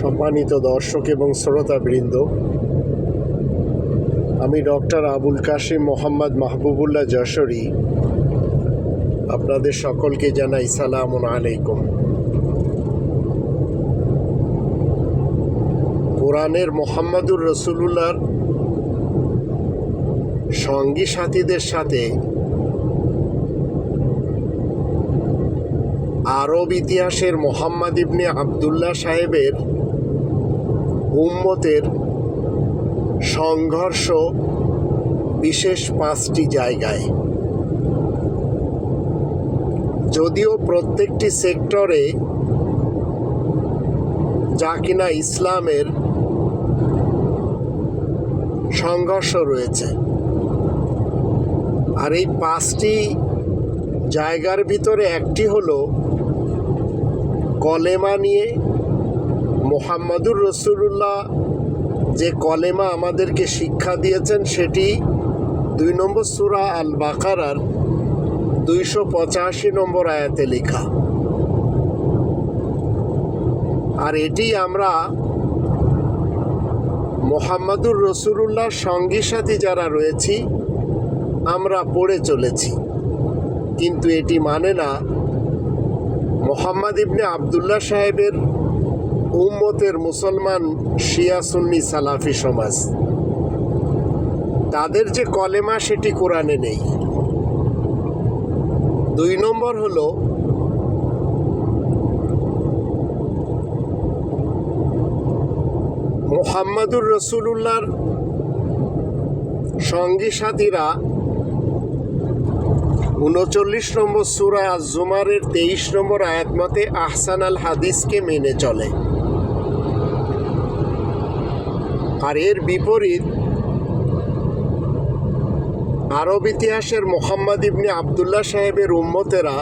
সম্মানিত দর্শক এবং শ্রোতাবৃন্দ, আমি ডক্টর আবুল কাশিম মোহাম্মদ মাহবুবুল্লাহ যশোরী আপনাদের সকলকে জানাই সালাম আলাইকুম। কোরআনের মোহাম্মদুর রসুলুল্লাহর সঙ্গী সাথীদের সাথে আরব ইতিহাসের মোহাম্মদ ইবনে আবদুল্লাহ সাহেবের উম্মতের সংঘর্ষ বিশেষ পাঁচটি জায়গায়। যদিও প্রত্যেকটি সেক্টরে যা কিনা ইসলামের সংঘর্ষ রয়েছে। আর এই পাঁচটি জায়গার ভিতরে একটি হলো কলেমা নিয়ে মোহাম্মদুর রসুল্লাহ যে কলেমা আমাদেরকে শিক্ষা দিয়েছেন, সেটি দুই নম্বর সুরা আল বাকারার দুইশো পঁচাশি নম্বর আয়াতে লেখা। আর এটি আমরা মোহাম্মদুর রসুল্লাহর সঙ্গী সাথী যারা রয়েছি, আমরা পড়ে চলেছি। কিন্তু এটি মানে না, মোহাম্মদ ইবনে আবদুল্লাহ সাহেবের উম্মতের মুসলমান শিয়া সুন্নি সালাফি সমাজ। তাদের যে কলেমা সেটি কোরআনে নেই। দুই নম্বর হল, মোহাম্মদুর রসুলুল্লাহর সঙ্গী সাথীরা উনচল্লিশ নম্বর সুরা জুমারের তেইশ নম্বর আয়াত মতে আহসান আল হাদিসকে মেনে চলে। আর এর বিপরীত আরব ইতিহাসের মোহাম্মদ ইবনে আবদুল্লাহ সাহেবের উম্মতেরা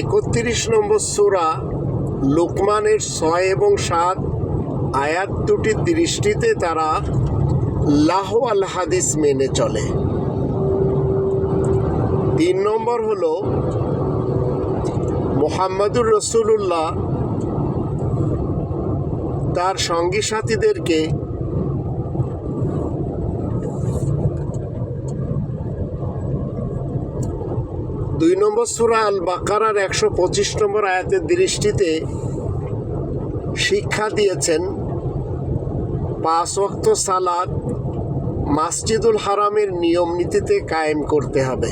একত্রিশ নম্বর সুরা লুকমানের ছয় এবং সাত আয়াত দুটির দৃষ্টিতে তারা লাহ আল হাদিস মেনে চলে। তিন নম্বর হলো মোহাম্মদুর রসুল্লাহ তার সঙ্গী সাথীদেরকে দুই নম্বর সুরা আল বাকারার একশো পঁচিশ নম্বর আয়াতের দৃষ্টিতে শিক্ষা দিয়েছেন, পাঁচ ওয়াক্ত সালাদ মাসজিদুল হারামের নিয়ম নীতিতে কায়েম করতে হবে।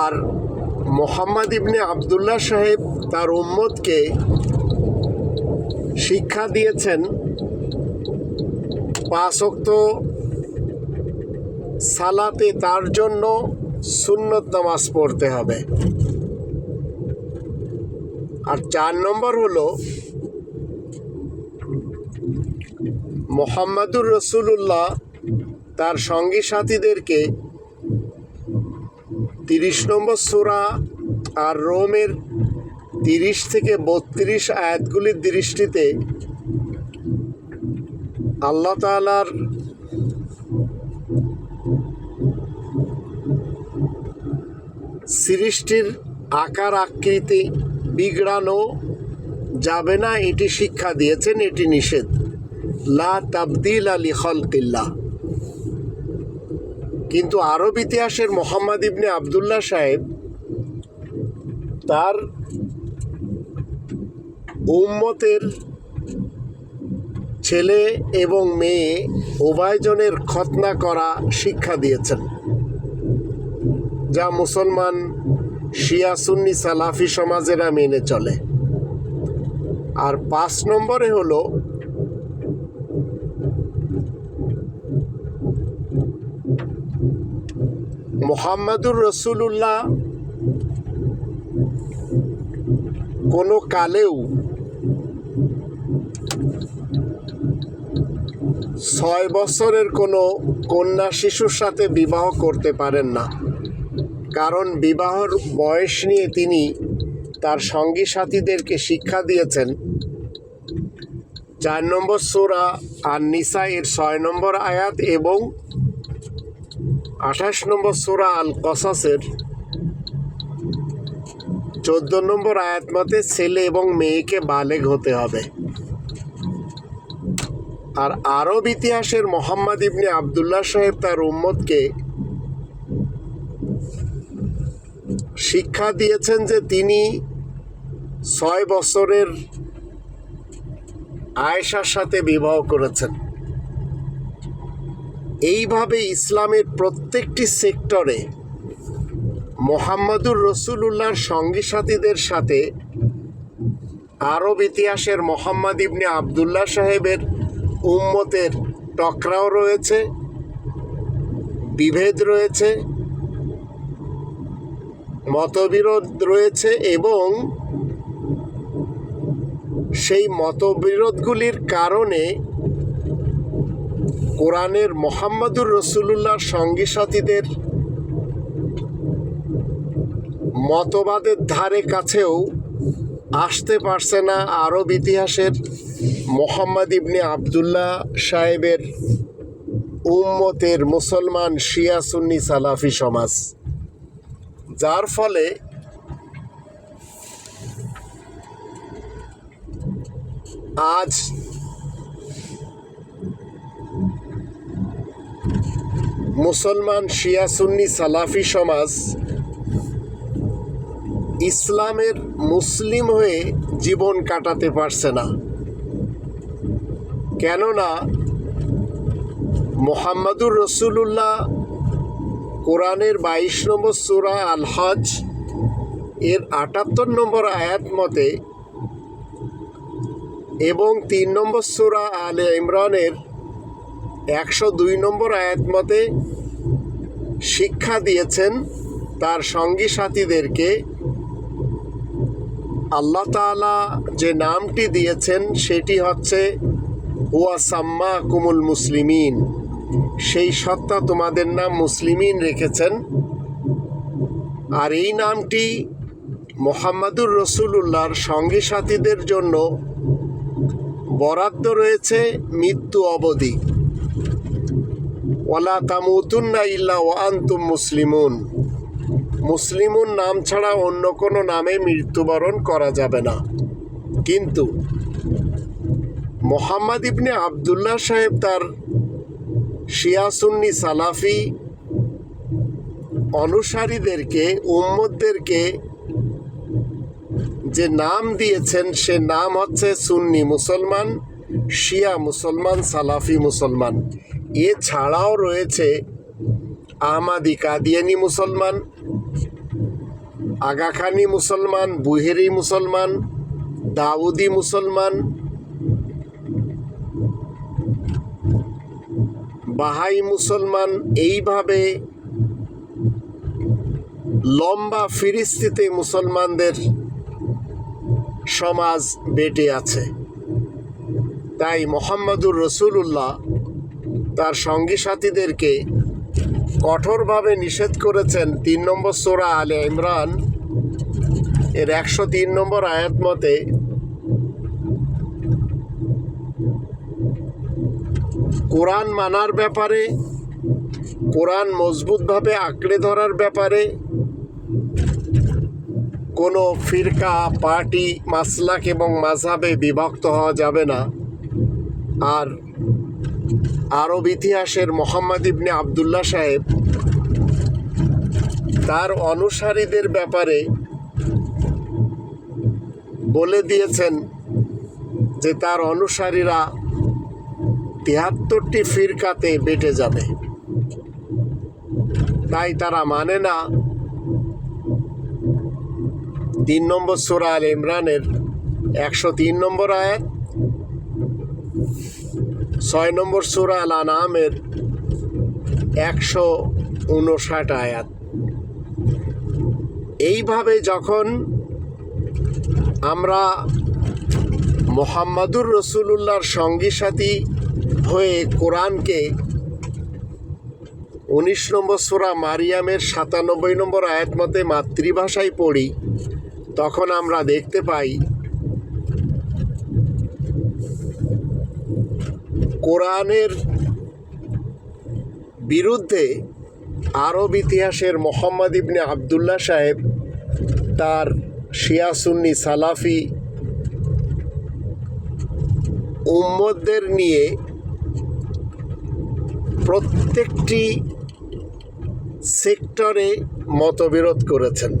আর মোহাম্মদ ইবনে আবদুল্লাহ সাহেব তার উম্মতকে শিক্ষা দিয়েছেন পাঁচক্ত সালাতে তার জন্য সুন্নত নামাজ পড়তে হবে। আর চার নম্বর হলো, মোহাম্মদুর রসুল্লাহ তার সঙ্গী সাথীদেরকে তিরিশ নম্বর সুরা আর রোমের তিরিশ থেকে বত্রিশ আয়াতগুলির দৃষ্টিতে আল্লাহ তালার সৃষ্টির আকার, আকৃতি বিগড়ানো যাবে না, এটি শিক্ষা দিয়েছেন, এটি নিষেধ। লা তাবদিল আলী খলকিল্লা কিন্তু আরব ইতিহাসের মোহাম্মদ ইবনে আবদুল্লাহ সাহেব তার উম্মতের ছেলে এবং মেয়ে উভয়জনের খতনা করা শিক্ষা দিয়েছেন। যা মুসলমান শিয়া সুন্নি সালাফি সমাজেরা মেনে চলে। আর পাঁচ নম্বরে হলো মোহাম্মদুর রসুল্লাহ কোনো কালেও ছয় বছরের কোনো কন্যা শিশুর সাথে বিবাহ করতে পারেন না। কারণ বিবাহর বয়স নিয়ে তিনি তার সঙ্গী সাথীদেরকে শিক্ষা দিয়েছেন। চার নম্বর সোরা আর নিসা এর ছয় নম্বর আয়াত এবং আঠাশ নম্বর সোরা আল কসাসের চোদ্দ নম্বর আয়াত মতে ছেলে এবং মেয়েকে বালেগ হতে হবে। আর আরব ইতিহাসের মোহাম্মদ ইবনে আবদুল্লাহ সাহেব তার উম্মতকে শিক্ষা দিয়েছেন যে তিনি ছয় বছরের আয়েশার সাথে বিবাহ করেছেন। এইভাবে ইসলামের প্রত্যেকটি সেক্টরে মোহাম্মদুর রসুলুল্লাহর সঙ্গী সাথীদের সাথে আরব ইতিহাসের মোহাম্মদ ইবনে আবদুল্লাহ সাহেবের উম্মতের টকরাও রয়েছে, বিভেদ রয়েছে, মতবিরোধ রয়েছে এবং সেই মতবিরোধগুলির কারণে কোরআনের মোহাম্মদুর রসুলুল্লাহর সঙ্গী সাথীদের মতবাদের ধারে কাছেও আসতে পারছে না আরব ইতিহাসের মোহাম্মদ ইবনে আবদুল্লাহ সাহেবের উম্মতের মুসলমান শিয়া সুন্নি সালাফি সমাজ। যার ফলে আজ মুসলমান শিয়া সুন্নি সালাফি সমাজ ইসলামের মুসলিম হয়ে জীবন কাটাতে পারছে না। কেননা মোহাম্মদুর রসুলুল্লাহ কোরআনের বাইশ নম্বর সুরা আল হজ এর আটাত্তর নম্বর আয়াত মতে এবং তিন নম্বর সুরা আলে ইমরানের একশো দুই নম্বর আয়াত মতে শিক্ষা দিয়েছেন তার সঙ্গী সাথীদেরকে আল্লাহ তাআলা যে নামটি দিয়েছেন, সেটি হচ্ছে, হুয়া সাম্মা কুমুল মুসলিমিন। সেই সত্তা তোমাদের নাম মুসলিমিন রেখেছেন। আর এই নামটি মোহাম্মদুর রসুল্লাহর সঙ্গী সাথীদের জন্য বরাদ্দ রয়েছে মৃত্যু অবধি। ওলা তামুতুন্না ইল্লা ওয়ান্তুম মুসলিমুন। মুসলিমুন নাম ছাড়া অন্য কোনো নামে মৃত্যুবরণ করা যাবে না। কিন্তু মোহাম্মদ ইবনে আবদুল্লাহ সাহেব তার শিয়াসুন্নি সালাফি অনুসারীদেরকে উম্মদদেরকে যে নাম দিয়েছেন, সে নাম হচ্ছে সুন্নি মুসলমান, শিয়া মুসলমান, সালাফি মুসলমান। এছাড়াও রয়েছে আহমাদি কাদিয়ানি মুসলমান আগাখানি মুসলমান, বুহেরি মুসলমান, দাউদি মুসলমান, বাহাই মুসলমান, এইভাবে লম্বা ফিরিস্তিতে মুসলমানদের সমাজ বেটে আছে। তাই মোহাম্মদুর রসুল্লাহ তার সঙ্গী সাথীদেরকে কঠোরভাবে নিষেধ করেছেন। তিন নম্বর সোরা আলে ইমরান এর একশো তিন নম্বর আয়াত মতে, কোরআন মানার ব্যাপারে, কোরআন মজবুতভাবে আঁকড়ে ধরার ব্যাপারে কোনো ফিরকা, পার্টি, মাসলাক এবং মাঝাবে বিভক্ত হওয়া যাবে না। আর আরব ইতিহাসের মোহাম্মদ ইবনে আবদুল্লাহ সাহেব তার অনুসারীদের ব্যাপারে বলে দিয়েছেন যে তার অনুসারীরা তিয়াত্তরটি ফিরকাতে বেটে যাবে। তাই তারা মানে না তিন নম্বর সুরা আল ইমরানের একশো তিন নম্বর আয়াত, ছয় নম্বর সুরা আল আনামের একশো উনষাট আয়াত। এইভাবে যখন আমরা মোহাম্মদুর রসুলুল্লাহর সঙ্গী সাথী হয়ে কোরআনকে উনিশ নম্বর সোরা মারিয়ামের সাতানব্বই নম্বর আয়াত মতে মাতৃভাষায় পড়ি, তখন আমরা দেখতে পাই কোরআনের বিরুদ্ধে আরব ইতিহাসের মোহাম্মদ ইবনে আবদুল্লাহ সাহেব তার শিয়া সুন্নি সালাফি উম্মদদের নিয়ে প্রত্যেকটি সেক্টরে মতবিরোধ করেছেন।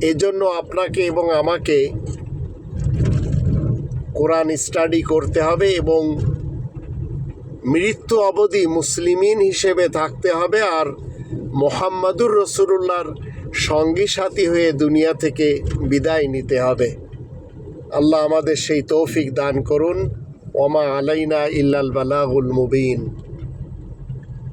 এজন্য আপনাকে এবং আমাকে কোরআন স্টাডি করতে হবে এবং মৃত্যু অবধি মুসলিমিন হিসেবে থাকতে হবে আর মোহাম্মদুর রসুল্লাহর সঙ্গী সাথী হয়ে দুনিয়া থেকে বিদায় নিতে হবে। আল্লাহ আমাদের সেই তৌফিক দান করুন। ওমা আলাইনা ইল্লাল বালাগুল মুবিন।